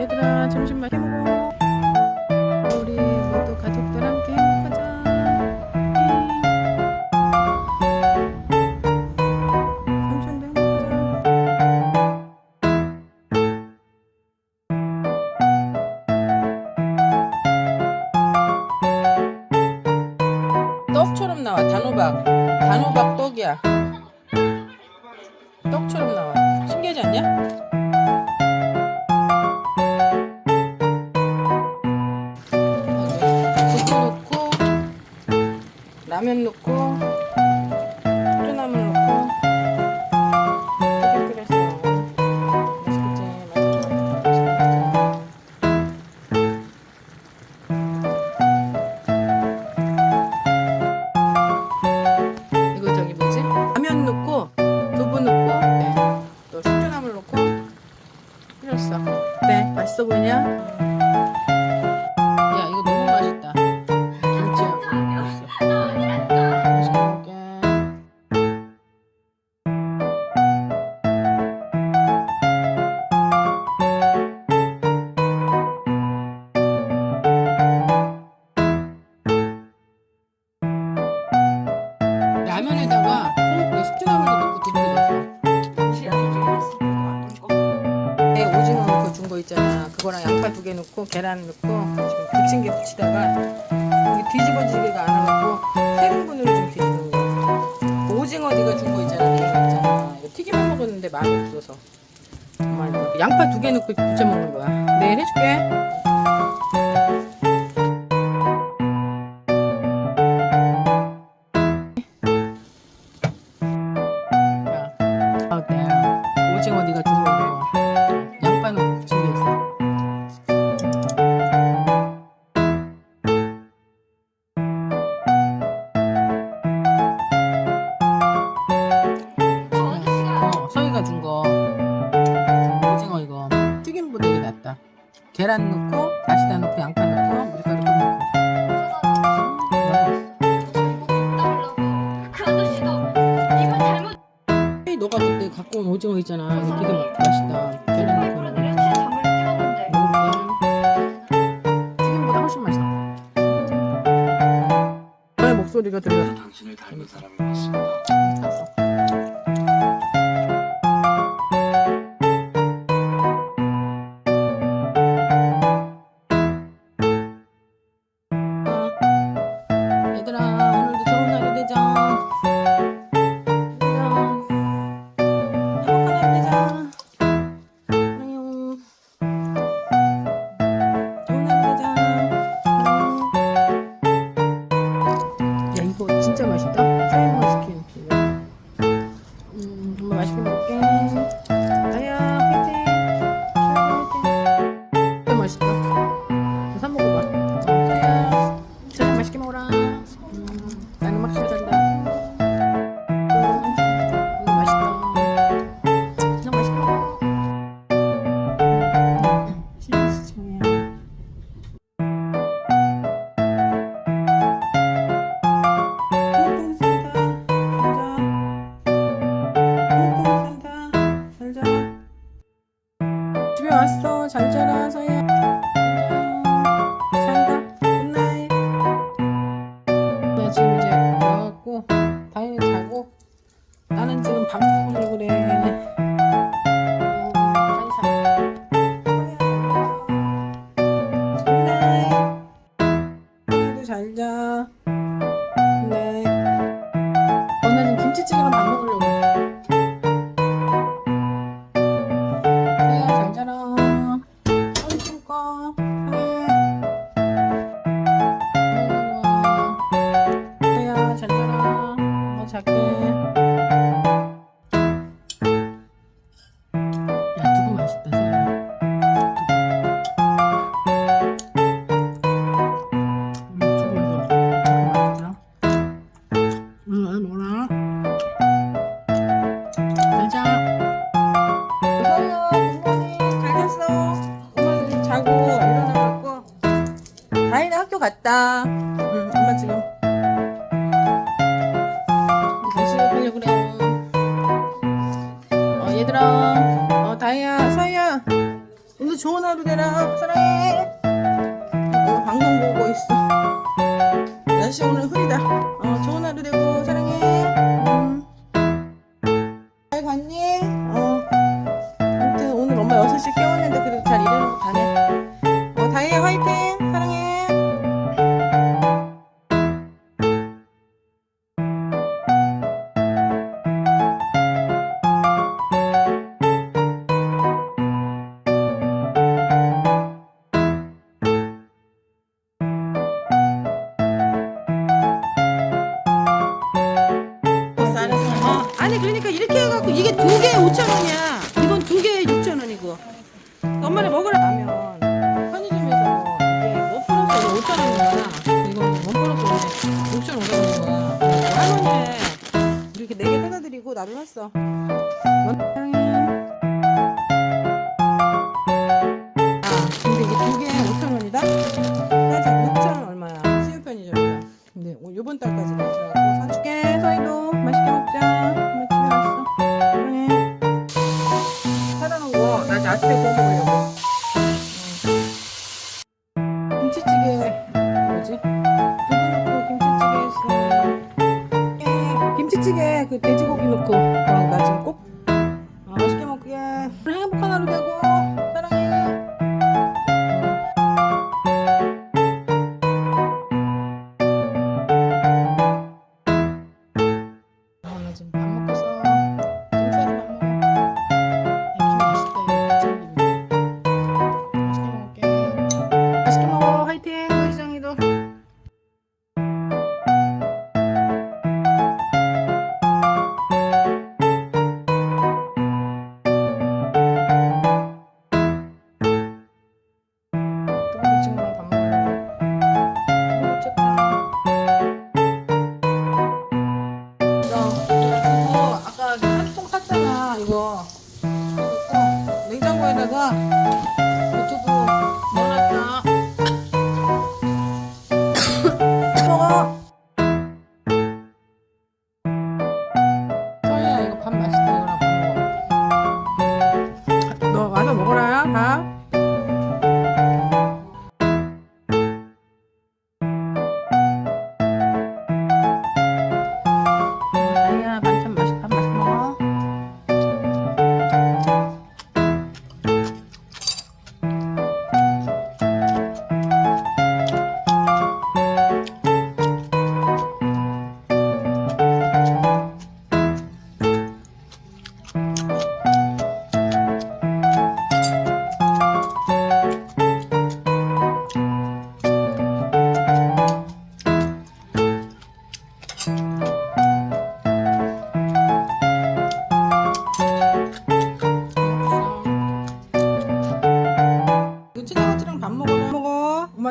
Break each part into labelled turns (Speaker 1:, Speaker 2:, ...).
Speaker 1: 얘들아 점심 맛있게 먹어. 우리 모두 가족들 함께 떡처럼 나와 단호박. 단호박 떡이야. 왔어 보냐? 마음에 없어서. 뭐 양파 두 개 넣고 부쳐 먹는 거야. 내일 해줄게. 계란 넣고 다시다 넣고 양파 넣고 밀가루 좀 넣고
Speaker 2: 이
Speaker 1: 녹아줄 때 갖고 온 오징어 있잖아. 되게 맛- 맛있다. 계란 넣고. 음. 음. 소리가 들려.
Speaker 3: 당신을 닮은 사람이 있습니다.
Speaker 1: 얘들아 오늘도 좋은 날이 되자. 진짜 맛있다. 삶은 치킨. 음 정말 맛있게 먹게. boys. 5천 원이야. 이건 두 개에 6천 원이고. 엄마네 먹으라 하면 편의점에서 이게 5 플러스 5천 원이야. 이거 1 플러스 6천 5백 원인 거야. 뭐 할머니 이렇게 네 개 사다 드리고 나도 샀어. 김치찌개 그 돼지고기 넣고 어, 나 지금 꼭? 어, 맛있게 먹게. 행복한 하루 되고 사랑해. 아, 어, 나 지금 밥 먹고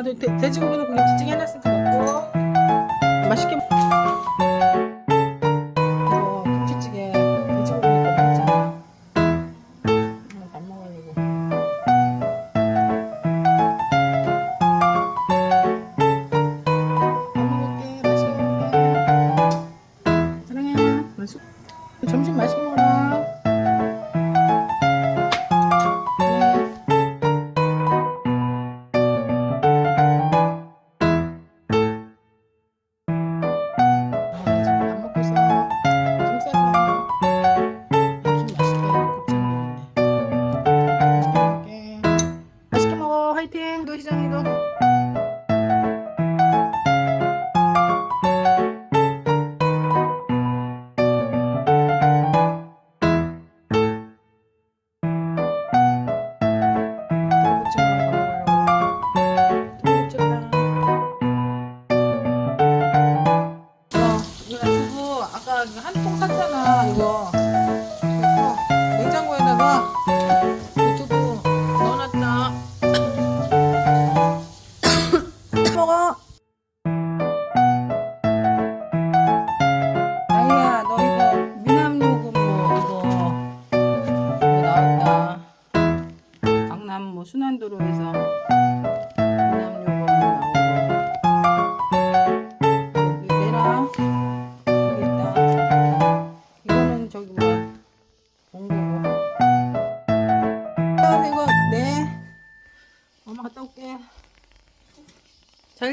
Speaker 1: 엄마도 돼지고기는 그냥 지치게 해놨으니까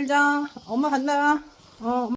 Speaker 1: 엄마 갔다. 올게 잘자 엄마. 간다 어